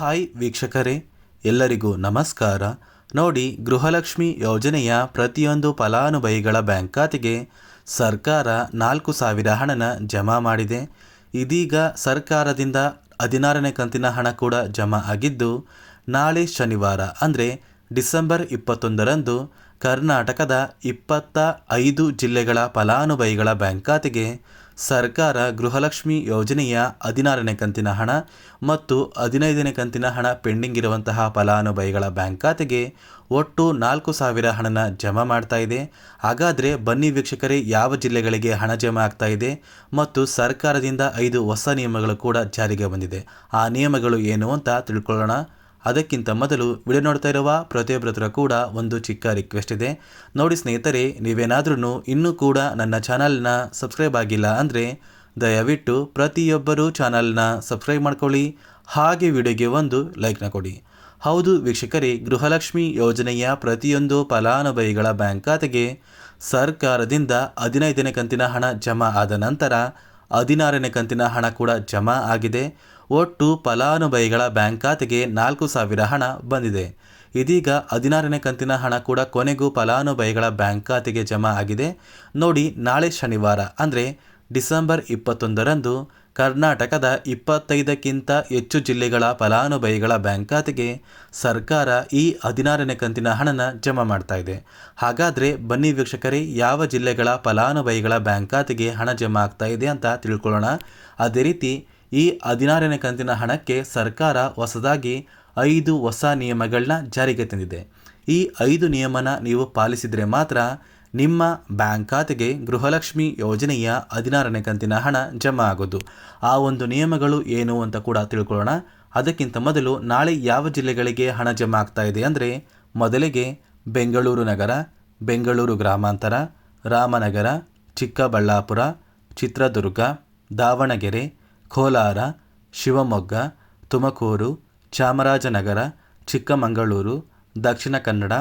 Hi ವೀಕ್ಷಕರೇ, ಎಲ್ಲರಿಗೂ ನಮಸ್ಕಾರ. ನೋಡಿ, ಗೃಹಲಕ್ಷ್ಮಿ ಯೋಜನೆಯ ಪ್ರತಿಯೊಂದು ಫಲಾನುಭವಿಗಳ ಬ್ಯಾಂಕ್ ಖಾತೆಗೆ ಸರ್ಕಾರ ನಾಲ್ಕು ಸಾವಿರ ಹಣನ ಜಮಾ ಮಾಡಿದೆ. ಇದೀಗ ಸರ್ಕಾರದಿಂದ ಹದಿನಾರನೇ ಕಂತಿನ ಹಣ ಕೂಡ ಜಮಾ ಆಗಿದ್ದು, ನಾಳೆ ಶನಿವಾರ ಅಂದರೆ ಡಿಸೆಂಬರ್ ಇಪ್ಪತ್ತೊಂದರಂದು ಕರ್ನಾಟಕದ ಇಪ್ಪತ್ತ ಐದು ಜಿಲ್ಲೆಗಳ ಫಲಾನುಭವಿಗಳ ಬ್ಯಾಂಕ್ ಖಾತೆಗೆ ಸರ್ಕಾರ ಗೃಹಲಕ್ಷ್ಮಿ ಯೋಜನೆಯ ಹದಿನಾರನೇ ಕಂತಿನ ಹಣ ಮತ್ತು ಹದಿನೈದನೇ ಕಂತಿನ ಹಣ ಪೆಂಡಿಂಗ್ ಇರುವಂತಹ ಫಲಾನುಭವಿಗಳ ಬ್ಯಾಂಕ್ ಖಾತೆಗೆ ಒಟ್ಟು ನಾಲ್ಕು ಸಾವಿರ ಹಣನ ಜಮಾ ಮಾಡ್ತಾ ಇದೆ. ಹಾಗಾದರೆ ಬನ್ನಿ ವೀಕ್ಷಕರೇ, ಯಾವ ಜಿಲ್ಲೆಗಳಿಗೆ ಹಣ ಜಮಾ ಆಗ್ತಾ ಇದೆ ಮತ್ತು ಸರ್ಕಾರದಿಂದ ಐದು ಹೊಸ ನಿಯಮಗಳು ಕೂಡ ಜಾರಿಗೆ ಬಂದಿದೆ. ಆ ನಿಯಮಗಳು ಏನು ಅಂತ ತಿಳ್ಕೊಳ್ಳೋಣ. ಅದಕ್ಕಿಂತ ಮೊದಲು ವಿಡಿಯೋ ನೋಡ್ತಾ ಇರುವ ಪ್ರತಿಯೊಬ್ಬರ ಕೂಡ ಒಂದು ಚಿಕ್ಕ ರಿಕ್ವೆಸ್ಟ್ ಇದೆ. ನೋಡಿ ಸ್ನೇಹಿತರೆ ನೀವೇನಾದ್ರೂ ಇನ್ನೂ ಕೂಡ ನನ್ನ ಚಾನಲ್ನ ಸಬ್ಸ್ಕ್ರೈಬ್ ಆಗಿಲ್ಲ ಅಂದರೆ ದಯವಿಟ್ಟು ಪ್ರತಿಯೊಬ್ಬರೂ ಚಾನಲ್ನ ಸಬ್ಸ್ಕ್ರೈಬ್ ಮಾಡ್ಕೊಳ್ಳಿ. ಹಾಗೆ ವಿಡಿಯೋಗೆ ಒಂದು ಲೈಕ್ನ ಕೊಡಿ. ಹೌದು ವೀಕ್ಷಕರೇ, ಗೃಹಲಕ್ಷ್ಮಿ ಯೋಜನೆಯ ಪ್ರತಿಯೊಂದು ಫಲಾನುಭವಿಗಳ ಬ್ಯಾಂಕ್ ಖಾತೆಗೆ ಸರ್ಕಾರದಿಂದ ಹದಿನೈದನೇ ಕಂತಿನ ಹಣ ಜಮಾ ಆದ ನಂತರ ಹದಿನಾರನೇ ಕಂತಿನ ಹಣ ಕೂಡ ಜಮಾ ಆಗಿದೆ. ಒಟ್ಟು ಫಲಾನುಭವಿಗಳ ಬ್ಯಾಂಕ್ ಖಾತೆಗೆ ನಾಲ್ಕು ಸಾವಿರ ಹಣ ಬಂದಿದೆ. ಇದೀಗ ಹದಿನಾರನೇ ಕಂತಿನ ಹಣ ಕೂಡ ಕೊನೆಗೂ ಫಲಾನುಭವಿಗಳ ಬ್ಯಾಂಕ್ ಖಾತೆಗೆ ಜಮಾ ಆಗಿದೆ. ನೋಡಿ ನಾಳೆ ಶನಿವಾರ, ಅಂದರೆ ಡಿಸೆಂಬರ್ ಇಪ್ಪತ್ತೊಂದರಂದು ಕರ್ನಾಟಕದ ಇಪ್ಪತ್ತೈದಕ್ಕಿಂತ ಹೆಚ್ಚು ಜಿಲ್ಲೆಗಳ ಫಲಾನುಭವಿಗಳ ಬ್ಯಾಂಕ್ ಖಾತೆಗೆ ಸರ್ಕಾರ ಈ ಹದಿನಾರನೇ ಕಂತಿನ ಹಣನ ಜಮಾ ಮಾಡ್ತಾ ಇದೆ. ಹಾಗಾದರೆ ಬನ್ನಿ ವೀಕ್ಷಕರೇ, ಯಾವ ಜಿಲ್ಲೆಗಳ ಫಲಾನುಭವಿಗಳ ಬ್ಯಾಂಕ್ ಖಾತೆಗೆ ಹಣ ಜಮಾ ಆಗ್ತಾ ಇದೆ ಅಂತ ತಿಳ್ಕೊಳ್ಳೋಣ. ಅದೇ ರೀತಿ ಈ ಹದಿನಾರನೇ ಕಂತಿನ ಹಣಕ್ಕೆ ಸರ್ಕಾರ ಹೊಸದಾಗಿ ಐದು ಹೊಸ ನಿಯಮಗಳನ್ನ ಜಾರಿಗೆ ತಂದಿದೆ. ಈ ಐದು ನಿಯಮನ ನೀವು ಪಾಲಿಸಿದರೆ ಮಾತ್ರ ನಿಮ್ಮ ಬ್ಯಾಂಕ್ ಖಾತೆಗೆ ಗೃಹಲಕ್ಷ್ಮಿ ಯೋಜನೆಯ ಹದಿನಾರನೇ ಕಂತಿನ ಹಣ ಜಮಾ ಆಗೋದು. ಆ ಒಂದು ನಿಯಮಗಳು ಏನು ಅಂತ ಕೂಡ ತಿಳ್ಕೊಳ್ಳೋಣ. ಅದಕ್ಕಿಂತ ಮೊದಲು ನಾಳೆ ಯಾವ ಜಿಲ್ಲೆಗಳಿಗೆ ಹಣ ಜಮಾ ಆಗ್ತಾ ಇದೆ ಅಂದರೆ ಮೊದಲಿಗೆ ಬೆಂಗಳೂರು ನಗರ, ಬೆಂಗಳೂರು ಗ್ರಾಮಾಂತರ, ರಾಮನಗರ, ಚಿಕ್ಕಬಳ್ಳಾಪುರ, ಚಿತ್ರದುರ್ಗ, ದಾವಣಗೆರೆ ಕೋಲಾರ, ಶಿವಮೊಗ್ಗ, ತುಮಕೂರು, ಚಾಮರಾಜನಗರ, ಚಿಕ್ಕಮಗಳೂರು, ದಕ್ಷಿಣ ಕನ್ನಡ,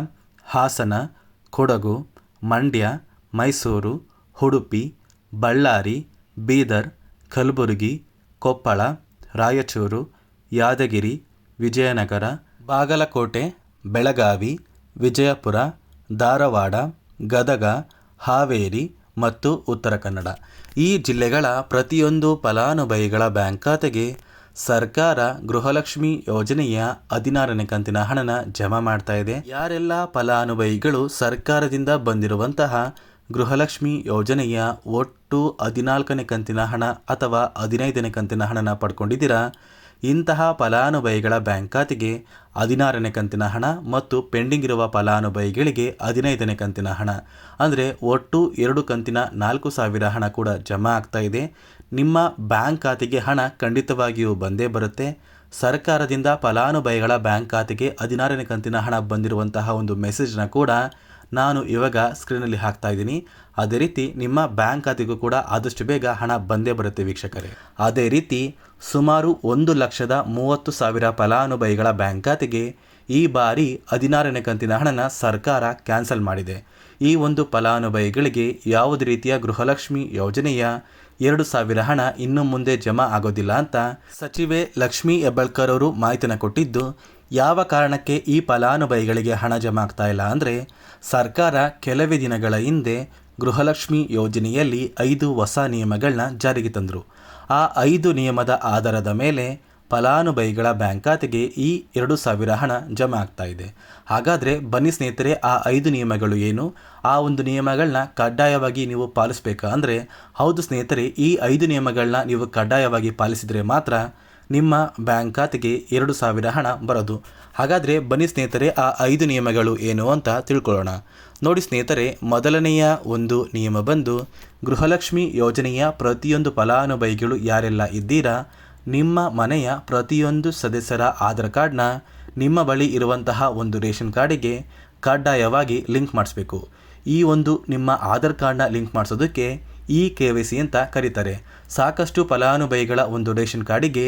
ಹಾಸನ, ಕೊಡಗು, ಮಂಡ್ಯ, ಮೈಸೂರು, ಉಡುಪಿ, ಬಳ್ಳಾರಿ, ಬೀದರ್, ಕಲಬುರಗಿ, ಕೊಪ್ಪಳ, ರಾಯಚೂರು, ಯಾದಗಿರಿ, ವಿಜಯನಗರ, ಬಾಗಲಕೋಟೆ, ಬೆಳಗಾವಿ, ವಿಜಯಪುರ, ಧಾರವಾಡ, ಗದಗ, ಹಾವೇರಿ ಮತ್ತು ಉತ್ತರ ಕನ್ನಡ. ಈ ಜಿಲ್ಲೆಗಳ ಪ್ರತಿಯೊಂದು ಫಲಾನುಭವಿಗಳ ಬ್ಯಾಂಕ್ ಖಾತೆಗೆ ಸರ್ಕಾರ ಗೃಹಲಕ್ಷ್ಮಿ ಯೋಜನೆಯ ಹದಿನಾರನೇ ಕಂತಿನ ಹಣನ ಜಮಾ ಮಾಡ್ತಾ ಇದೆ. ಯಾರೆಲ್ಲ ಫಲಾನುಭವಿಗಳು ಸರ್ಕಾರದಿಂದ ಬಂದಿರುವಂತಹ ಗೃಹಲಕ್ಷ್ಮಿ ಯೋಜನೆಯ ಒಟ್ಟು ಹದಿನಾಲ್ಕನೇ ಕಂತಿನ ಹಣ ಅಥವಾ ಹದಿನೈದನೇ ಕಂತಿನ ಹಣನ ಪಡ್ಕೊಂಡಿದ್ದೀರಾ? ಇಂತಹ ಫಲಾನುಭವಿಗಳ ಬ್ಯಾಂಕ್ ಖಾತೆಗೆ ಹದಿನಾರನೇ ಕಂತಿನ ಹಣ ಮತ್ತು ಪೆಂಡಿಂಗ್ ಇರುವ ಫಲಾನುಭವಿಗಳಿಗೆ ಹದಿನೈದನೇ ಕಂತಿನ ಹಣ. ಅಂದರೆ ಒಟ್ಟು ಎರಡು ಕಂತಿನ ನಾಲ್ಕು ಸಾವಿರ ಹಣ ಕೂಡ ಜಮಾ ಆಗ್ತಾ ಇದೆ. ನಿಮ್ಮ ಬ್ಯಾಂಕ್ ಖಾತೆಗೆ ಹಣ ಖಂಡಿತವಾಗಿಯೂ ಬಂದೇ ಬರುತ್ತೆ. ಸರ್ಕಾರದಿಂದ ಫಲಾನುಭವಿಗಳ ಬ್ಯಾಂಕ್ ಖಾತೆಗೆ ಹದಿನಾರನೇ ಕಂತಿನ ಹಣ ಬಂದಿರುವಂತಹ ಒಂದು ಮೆಸೇಜ್ನ ಕೂಡ ನಾನು ಇವಾಗ ಸ್ಕ್ರೀನಲ್ಲಿ ಹಾಕ್ತಾ ಇದ್ದೀನಿ. ಅದೇ ರೀತಿ ನಿಮ್ಮ ಬ್ಯಾಂಕ್ ಖಾತೆಗೂ ಕೂಡ ಆದಷ್ಟು ಬೇಗ ಹಣ ಬಂದೇ ಬರುತ್ತೆ ವೀಕ್ಷಕರೇ. ಅದೇ ರೀತಿ ಸುಮಾರು ಒಂದು ಲಕ್ಷದ ಮೂವತ್ತು ಸಾವಿರ ಫಲಾನುಭವಿಗಳ ಬ್ಯಾಂಕ್ ಖಾತೆಗೆ ಈ ಬಾರಿ ಹದಿನಾರನೇ ಕಂತಿನ ಹಣನ ಸರ್ಕಾರ ಕ್ಯಾನ್ಸಲ್ ಮಾಡಿದೆ. ಈ ಒಂದು ಫಲಾನುಭವಿಗಳಿಗೆ ಯಾವುದೇ ರೀತಿಯ ಗೃಹಲಕ್ಷ್ಮಿ ಯೋಜನೆಯ ಎರಡು ಸಾವಿರ ಹಣ ಇನ್ನು ಮುಂದೆ ಜಮಾ ಆಗೋದಿಲ್ಲ ಅಂತ ಸಚಿವೆ ಲಕ್ಷ್ಮೀ ಹೆಬ್ಬಳ್ಕರ್ ಅವರು ಮಾಹಿತಿನ ಕೊಟ್ಟಿದ್ದು ಯಾವ ಕಾರಣಕ್ಕೆ ಈ ಫಲಾನುಭವಿಗಳಿಗೆ ಹಣ ಜಮಾ ಆಗ್ತಾ ಇಲ್ಲ ಅಂದರೆ ಸರ್ಕಾರ ಕೆಲವೇ ದಿನಗಳ ಹಿಂದೆ ಗೃಹಲಕ್ಷ್ಮಿ ಯೋಜನೆಯಲ್ಲಿ ಐದು ಹೊಸ ನಿಯಮಗಳನ್ನ ಜಾರಿಗೆ ತಂದರು. ಆ ಐದು ನಿಯಮದ ಆಧಾರದ ಮೇಲೆ ಫಲಾನುಭವಿಗಳ ಬ್ಯಾಂಕ್ ಖಾತೆಗೆ ಈ ಎರಡು ಸಾವಿರ ಹಣ ಜಮಾ ಆಗ್ತಾ ಇದೆ. ಹಾಗಾದರೆ ಬನ್ನಿ ಸ್ನೇಹಿತರೆ, ಆ ಐದು ನಿಯಮಗಳು ಏನು? ಆ ಒಂದು ನಿಯಮಗಳನ್ನ ಕಡ್ಡಾಯವಾಗಿ ನೀವು ಪಾಲಿಸಬೇಕಾ ಅಂದರೆ, ಹೌದು ಸ್ನೇಹಿತರೆ, ಈ ಐದು ನಿಯಮಗಳನ್ನ ನೀವು ಕಡ್ಡಾಯವಾಗಿ ಪಾಲಿಸಿದರೆ ಮಾತ್ರ ನಿಮ್ಮ ಬ್ಯಾಂಕ್ ಖಾತೆಗೆ ಎರಡು ಸಾವಿರ ಹಣ ಬರೋದು. ಹಾಗಾದರೆ ಬನ್ನಿ ಸ್ನೇಹಿತರೆ, ಆ ಐದು ನಿಯಮಗಳು ಏನು ಅಂತ ತಿಳ್ಕೊಳ್ಳೋಣ. ನೋಡಿ ಸ್ನೇಹಿತರೆ, ಮೊದಲನೆಯ ಒಂದು ನಿಯಮ ಬಂದು, ಗೃಹಲಕ್ಷ್ಮಿ ಯೋಜನೆಯ ಪ್ರತಿಯೊಂದು ಫಲಾನುಭವಿಗಳು ಯಾರೆಲ್ಲ ಇದ್ದೀರಾ? ನಿಮ್ಮ ಮನೆಯ ಪ್ರತಿಯೊಂದು ಸದಸ್ಯರ ಆಧಾರ್ ಕಾರ್ಡ್ನ ನಿಮ್ಮ ಬಳಿ ಇರುವಂತಹ ಒಂದು ರೇಷನ್ ಕಾರ್ಡಿಗೆ ಕಡ್ಡಾಯವಾಗಿ ಲಿಂಕ್ ಮಾಡಿಸ್ಬೇಕು. ಈ ಒಂದು ನಿಮ್ಮ ಆಧಾರ್ ಕಾರ್ಡ್ನ ಲಿಂಕ್ ಮಾಡಿಸೋದಕ್ಕೆ ಇ ಕೆ ವೈ ಸಿ ಅಂತ ಕರೀತಾರೆ. ಸಾಕಷ್ಟು ಫಲಾನುಭವಿಗಳ ಒಂದು ರೇಷನ್ ಕಾರ್ಡಿಗೆ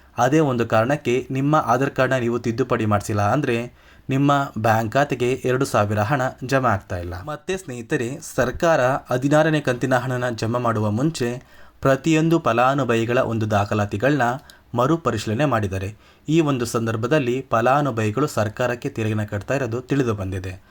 ಅದೇ ಒಂದು ಕಾರಣಕ್ಕೆ ನಿಮ್ಮ ಆಧಾರ್ ಕಾರ್ಡ್ನ ನೀವು ತಿದ್ದುಪಡಿ ಮಾಡಿಸಿಲ್ಲ ಅಂದರೆ ನಿಮ್ಮ ಬ್ಯಾಂಕ್ ಖಾತೆಗೆ ಎರಡು ಸಾವಿರ ಹಣ ಜಮಾ ಆಗ್ತಾ ಇಲ್ಲ. ಮತ್ತೆ ಸ್ನೇಹಿತರೆ, ಸರ್ಕಾರ ಹದಿನಾರನೇ ಕಂತಿನ ಹಣನ ಜಮಾ ಮಾಡುವ ಮುಂಚೆ ಪ್ರತಿಯೊಂದು ಫಲಾನುಭವಿಗಳ ಒಂದು ದಾಖಲಾತಿಗಳನ್ನ ಮರುಪರಿಶೀಲನೆ ಮಾಡಿದ್ದಾರೆ. ಈ ಒಂದು ಸಂದರ್ಭದಲ್ಲಿ ಫಲಾನುಭವಿಗಳು ಸರ್ಕಾರಕ್ಕೆ ತೆರಿಗೆನ ಕಟ್ತಾ ಇರೋದು ತಿಳಿದು ಬಂದಿದೆ.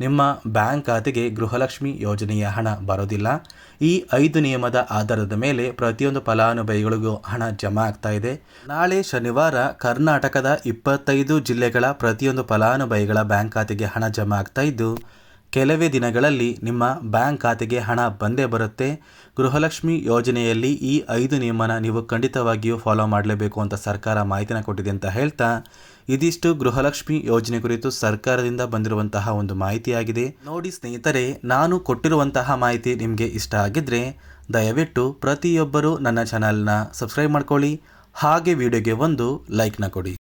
ನಿಮ್ಮ ಬ್ಯಾಂಕ್ ಖಾತೆಗೆ ಗೃಹಲಕ್ಷ್ಮಿ ಯೋಜನೆಯ ಹಣ ಬರೋದಿಲ್ಲ. ಈ ಐದು ನಿಯಮದ ಆಧಾರದ ಮೇಲೆ ಪ್ರತಿಯೊಂದು ಫಲಾನುಭವಿಗಳಿಗೂ ಹಣ ಜಮಾ ಆಗ್ತಾ ಇದೆ. ನಾಳೆ ಶನಿವಾರ ಕರ್ನಾಟಕದ ಇಪ್ಪತ್ತೈದು ಜಿಲ್ಲೆಗಳ ಪ್ರತಿಯೊಂದು ಫಲಾನುಭವಿಗಳ ಬ್ಯಾಂಕ್ ಖಾತೆಗೆ ಹಣ ಜಮಾ ಆಗ್ತಾ ಇದ್ದು ಕೆಲವೇ ದಿನಗಳಲ್ಲಿ ನಿಮ್ಮ ಬ್ಯಾಂಕ್ ಖಾತೆಗೆ ಹಣ ಬಂದೇ ಬರುತ್ತೆ. ಗೃಹಲಕ್ಷ್ಮಿ ಯೋಜನೆಯಲ್ಲಿ ಈ ಐದು ನಿಯಮನ ನೀವು ಖಂಡಿತವಾಗಿಯೂ ಫಾಲೋ ಮಾಡಲೇಬೇಕು ಅಂತ ಸರ್ಕಾರ ಮಾಹಿತಿನ ಕೊಟ್ಟಿದೆ ಅಂತ ಹೇಳ್ತಾ, ಇದಿಷ್ಟು ಗೃಹಲಕ್ಷ್ಮಿ ಯೋಜನೆ ಕುರಿತು ಸರ್ಕಾರದಿಂದ ಬಂದಿರುವಂತಹ ಒಂದು ಮಾಹಿತಿಯಾಗಿದೆ. ನೋಡಿ ಸ್ನೇಹಿತರೆ, ನಾನು ಕೊಟ್ಟಿರುವಂತಹ ಮಾಹಿತಿ ನಿಮಗೆ ಇಷ್ಟ ಆಗಿದ್ರೆ, ದಯವಿಟ್ಟು ಪ್ರತಿಯೊಬ್ಬರೂ ನನ್ನ ಚಾನಲ್ನ ಸಬ್ಸ್ಕ್ರೈಬ್ ಮಾಡ್ಕೊಳ್ಳಿ. ಹಾಗೆ ವಿಡಿಯೋಗೆ ಒಂದು ಲೈಕ್ನ ಕೊಡಿ.